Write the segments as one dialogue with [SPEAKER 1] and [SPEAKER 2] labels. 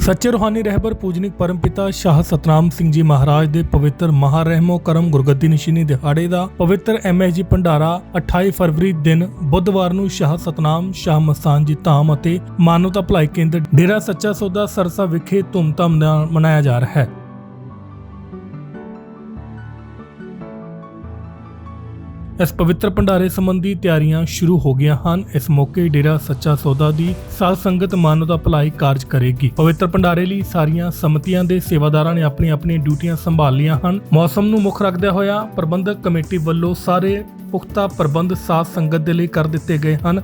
[SPEAKER 1] ਸੱਚੇ ਰੂਹਾਨੀ ਰਹਿਬਰ ਪੂਜਨਿਕ ਪਰਮਪਿਤਾ ਸ਼ਾਹ ਸਤਨਾਮ ਸਿੰਘ ਜੀ ਮਹਾਰਾਜ ਦੇ ਪਵਿੱਤਰ ਮਹਾਰਹਿਮੋ ਕਰਮ ਗੁਰਗੱਦੀ ਨਿਸ਼ਾਨੀ ਦਿਹਾੜੇ ਦਾ ਪਵਿੱਤਰ ਐਮਐਸਜੀ ਭੰਡਾਰਾ 28 ਫਰਵਰੀ ਦਿਨ ਬੁੱਧਵਾਰ ਨੂੰ ਸ਼ਾਹ ਸਤਨਾਮ, ਸ਼ਾਹ ਮਸਤਾਨ ਜੀ ਧਾਮ ਅਤੇ ਮਾਨਵਤਾ ਭਲਾਈ ਕੇਂਦਰ ਡੇਰਾ ਸੱਚਾ ਸੌਦਾ ਸਰਸਾ ਵਿਖੇ ਧੂਮਧਾਮ ਨਾਲ ਮਨਾਇਆ ਜਾ ਰਿਹਾ ਹੈ। ਇਸ ਪਵਿੱਤਰ ਭੰਡਾਰੇ ਸੰਬੰਧੀ ਤਿਆਰੀਆਂ ਸ਼ੁਰੂ ਹੋ ਗਈਆਂ ਹਨ। ਇਸ ਮੌਕੇ ਡੇਰਾ ਸੱਚਾ ਸੌਦਾ ਦੀ ਸਾਧ ਸੰਗਤ ਮਾਨਵਤਾ ਭਲਾਈ ਕਾਰਜ ਕਰੇਗੀ। ਪਵਿੱਤਰ ਭੰਡਾਰੇ ਲਈ ਸਾਰੀਆਂ ਸਮਤੀਆਂ ਦੇ ਸੇਵਾਦਾਰਾਂ ਨੇ ਆਪਣੀ ਆਪਣੀ ਡਿਊਟੀਆਂ ਸੰਭਾਲ ਲਈਆਂ ਹਨ। ਮੌਸਮ ਨੂੰ ਮੁੱਖ ਰੱਖਦਿਆਂ ਹੋਇਆ ਪ੍ਰਬੰਧਕ ਕਮੇਟੀ ਵੱਲੋਂ ਸਾਰੇ ਪੁਖਤਾ ਪ੍ਰਬੰਧ ਸਾਧ ਸੰਗਤ ਦੇ ਲਈ ਕਰ ਦਿੱਤੇ ਗਏ ਹਨ।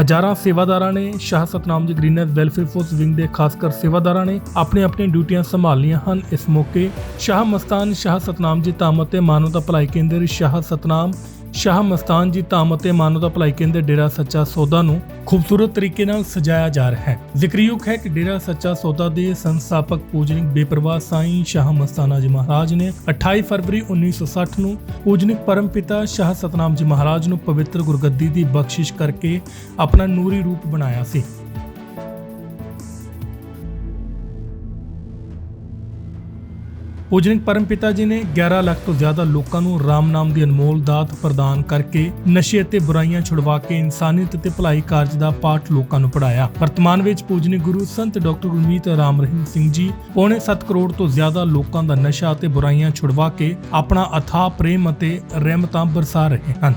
[SPEAKER 1] ਹਜ਼ਾਰਾਂ ਸੇਵਾਦਾਰਾਂ ਨੇ ਸ਼ਾਹ ਸਤਨਾਮ ਜੀ ਗ੍ਰੀਨਰ ਵੈਲਫੇਅਰ ਫੋਰਸ ਵਿੰਗ ਦੇ ਖਾਸ ਕਰ ਸੇਵਾਦਾਰਾਂ ਨੇ ਆਪਣੇ ਆਪਣੀ ਡਿਊਟੀਆਂ ਸੰਭਾਲੀਆਂ ਹਨ। ਇਸ ਮੌਕੇ ਸ਼ਾਹ ਮਸਤਾਨ, ਸ਼ਾਹ ਸਤਨਾਮ ਜੀ ਧਾਮ ਅਤੇ ਮਾਨਵਤਾ ਭਲਾਈ ਕੇਂਦਰ ਸ਼ਾਹ ਸਤਨਾਮ ਸ਼ਾਹ ਮਸਤਾਨ ਜੀ ਧਾਮ ਅਤੇ ਮਾਨਵਤਾ ਭਲਾਈ ਕੇਂਦਰ ਡੇਰਾ ਸੱਚਾ ਸੌਦਾ ਨੂੰ ਖੂਬਸੂਰਤ ਤਰੀਕੇ ਨਾਲ ਸਜਾਇਆ ਜਾ ਰਿਹਾ ਹੈ। ਜ਼ਿਕਰਯੋਗ ਹੈ ਕਿ ਡੇਰਾ ਸੱਚਾ ਸੌਦਾ ਦੇ ਸੰਸਥਾਪਕ ਪੂਜਨਿਕ ਬੇਪਰਵਾਹ ਸਾਈਂ ਸ਼ਾਹ ਮਸਤਾਨਾ ਜੀ ਮਹਾਰਾਜ ਨੇ 28 ਫਰਵਰੀ 1960 ਨੂੰ ਪੂਜਨਿਕ ਪਰਮਪਿਤਾ ਸ਼ਾਹ ਸਤਨਾਮ ਜੀ ਮਹਾਰਾਜ ਨੂੰ ਪਵਿੱਤਰ ਗੁਰਗੱਦੀ ਦੀ ਬਖਸ਼ਿਸ਼ ਕਰਕੇ ਆਪਣਾ ਨੂਰੀ ਰੂਪ ਬਣਾਇਆ ਸੀ। ਪੂਜਨਿਕ ਪਰਮਪਿਤਾ ਜੀ ਨੇ 11 ਲੱਖ ਤੋਂ ਜ਼ਿਆਦਾ ਲੋਕਾਂ ਨੂੰ ਰਾਮ ਨਾਮ ਦੀ ਅਨਮੋਲ ਦਾਤ ਪ੍ਰਦਾਨ ਕਰਕੇ ਨਸ਼ੇ ਅਤੇ ਬੁਰਾਈਆਂ ਛੁਡਵਾ ਕੇ ਇਨਸਾਨੀਅਤ ਅਤੇ ਭਲਾਈ ਕਾਰਜ ਦਾ ਪਾਠ ਲੋਕਾਂ ਨੂੰ ਪੜਾਇਆ ਵਰਤਮਾਨ ਵਿੱਚ ਪੂਜਨਿਕ ਗੁਰੂ ਸੰਤ ਡਾਕਟਰ ਗੁਰਮੀਤ ਰਾਮ ਰਹੀਮ ਸਿੰਘ ਜੀ ਪੌਣੇ 7 ਕਰੋੜ ਤੋਂ ਜ਼ਿਆਦਾ ਲੋਕਾਂ ਦਾ ਨਸ਼ਾ ਅਤੇ ਬੁਰਾਈਆਂ ਛੁਡਵਾ ਕੇ ਆਪਣਾ ਅਥਾਹ ਪ੍ਰੇਮ ਅਤੇ ਰਹਿਮਤਾਂ ਬਰਸਾ ਰਹੇ ਹਨ।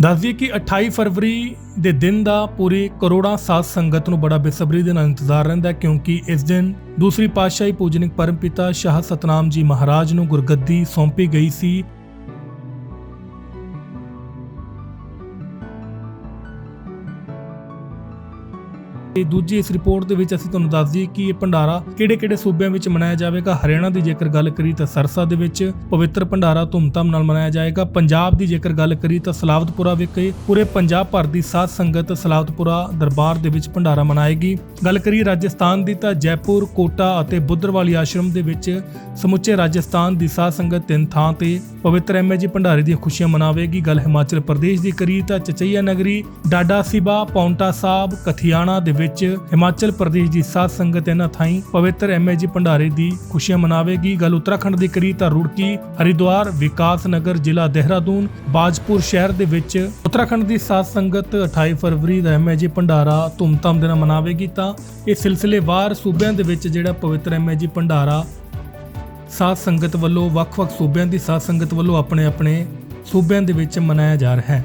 [SPEAKER 1] ਦੱਸ ਦਈਏ ਕਿ 28 ਫਰਵਰੀ ਦੇ ਦਿਨ ਦਾ ਪੂਰੀ ਕਰੋੜਾਂ ਸਾਧ ਸੰਗਤ ਨੂੰ ਬੜਾ ਬੇਸਬਰੀ ਦੇ ਨਾਲ ਇੰਤਜ਼ਾਰ ਰਹਿੰਦਾ ਕਿਉਂਕਿ ਇਸ ਦਿਨ ਦੂਸਰੀ ਪਾਤਸ਼ਾਹੀ ਪੂਜਨਿਕ ਪਰਮਪਿਤਾ ਸ਼ਾਹ ਸਤਨਾਮ ਜੀ ਮਹਾਰਾਜ ਨੂੰ ਗੁਰਗੱਦੀ ਸੌਂਪੀ ਗਈ ਸੀ। ਤੇ ਦੂਜੀ ਇਸ ਰਿਪੋਰਟ ਦੇ ਵਿੱਚ ਅਸੀਂ ਤੁਹਾਨੂੰ ਦੱਸ ਦਈਏ ਕਿ ਇਹ ਭੰਡਾਰਾ ਕਿਹੜੇ-ਕਿਹੜੇ ਸੂਬਿਆਂ ਵਿੱਚ ਮਨਾਇਆ ਜਾਵੇਗਾ। ਹਰਿਆਣਾ ਦੀ ਜੇਕਰ ਗੱਲ ਕਰੀ ਤਾਂ ਸਰਸਾ ਦੇ ਵਿੱਚ ਪਵਿੱਤਰ ਭੰਡਾਰਾ ਧੂਮਧਾਮ ਨਾਲ ਮਨਾਇਆ ਜਾਏਗਾ। ਪੰਜਾਬ ਦੀ ਜੇਕਰ ਗੱਲ ਕਰੀ ਤਾਂ ਸਲਾਵਤਪੁਰਾ ਵਿਖੇ ਪੂਰੇ ਪੰਜਾਬ ਭਰ ਦੀ ਸਾਧ ਸੰਗਤ ਸਲਾਵਤਪੁਰਾ ਦਰਬਾਰ ਦੇ ਵਿੱਚ ਭੰਡਾਰਾ ਮਨਾਏਗੀ। ਗੱਲ ਕਰੀ ਰਾਜਸਥਾਨ ਦੀ ਤਾਂ ਜੈਪੁਰ, ਕੋਟਾ ਅਤੇ ਬੁੱਧਰਵਾਲੀ ਆਸ਼ਰਮ ਦੇ ਵਿੱਚ ਸਮੁੱਚੇ ਰਾਜਸਥਾਨ ਦੀ ਸਾਧ ਸੰਗਤ ਤਿੰਨ ਥਾਂ ਤੇ ਪਵਿੱਤਰ ਐਮਏਜੀ ਭੰਡਾਰੇ ਦੀਆਂ ਖੁਸ਼ੀਆਂ ਮਨਾਵੇਗੀ। ਗੱਲ ਹਿਮਾਚਲ ਪ੍ਰਦੇਸ਼ ਦੀ ਕਰੀ ਤਾਂ ਚਚਈਆ ਨਗਰੀ, ਡਾਡਾ ਸਿਬਾ, ਪੌਂਟਾ ਸਾਹਿਬ, ਕਥਿਆਣਾ ਦੇ ਵਿੱਚ ਵਿੱਚ ਹਿਮਾਚਲ ਪ੍ਰਦੇਸ਼ ਦੀ ਸਾਧ ਸੰਗਤ ਇਹਨਾਂ ਥਾਈਂ ਪਵਿੱਤਰ ਐਮਏਜੀ ਭੰਡਾਰੇ ਦੀ ਖੁਸ਼ੀਆਂ ਮਨਾਵੇਗੀ। ਗੱਲ ਉੱਤਰਾਖੰਡ ਦੀ ਕਰੀ ਤਾਂ ਰੁੜਕੀ, ਹਰਿਦੁਆਰ, ਵਿਕਾਸ ਨਗਰ, ਜ਼ਿਲ੍ਹਾ ਦੇਹਰਾਦੂਨ, ਬਾਜਪੁਰ ਸ਼ਹਿਰ ਦੇ ਵਿੱਚ ਉੱਤਰਾਖੰਡ ਦੀ ਸਾਧ ਸੰਗਤ 28 ਫਰਵਰੀ ਦਾ ਐਮਏਜੀ ਭੰਡਾਰਾ ਧੂਮਧਾਮ ਦੇ ਨਾਲ ਮਨਾਵੇਗੀ ਤਾਂ ਇਹ ਸਿਲਸਿਲੇਵਾਰ ਸੂਬਿਆਂ ਦੇ ਵਿੱਚ ਜਿਹੜਾ ਪਵਿੱਤਰ ਐਮਏਜੀ ਭੰਡਾਰਾ ਸਾਧ ਸੰਗਤ ਵੱਲੋਂ ਵੱਖ-ਵੱਖ ਸੂਬਿਆਂ ਦੀ ਸਾਧ ਸੰਗਤ ਵੱਲੋਂ ਆਪਣੇ ਆਪਣੇ ਸੂਬਿਆਂ ਦੇ ਵਿੱਚ ਮਨਾਇਆ ਜਾ ਰਿਹਾ ਹੈ।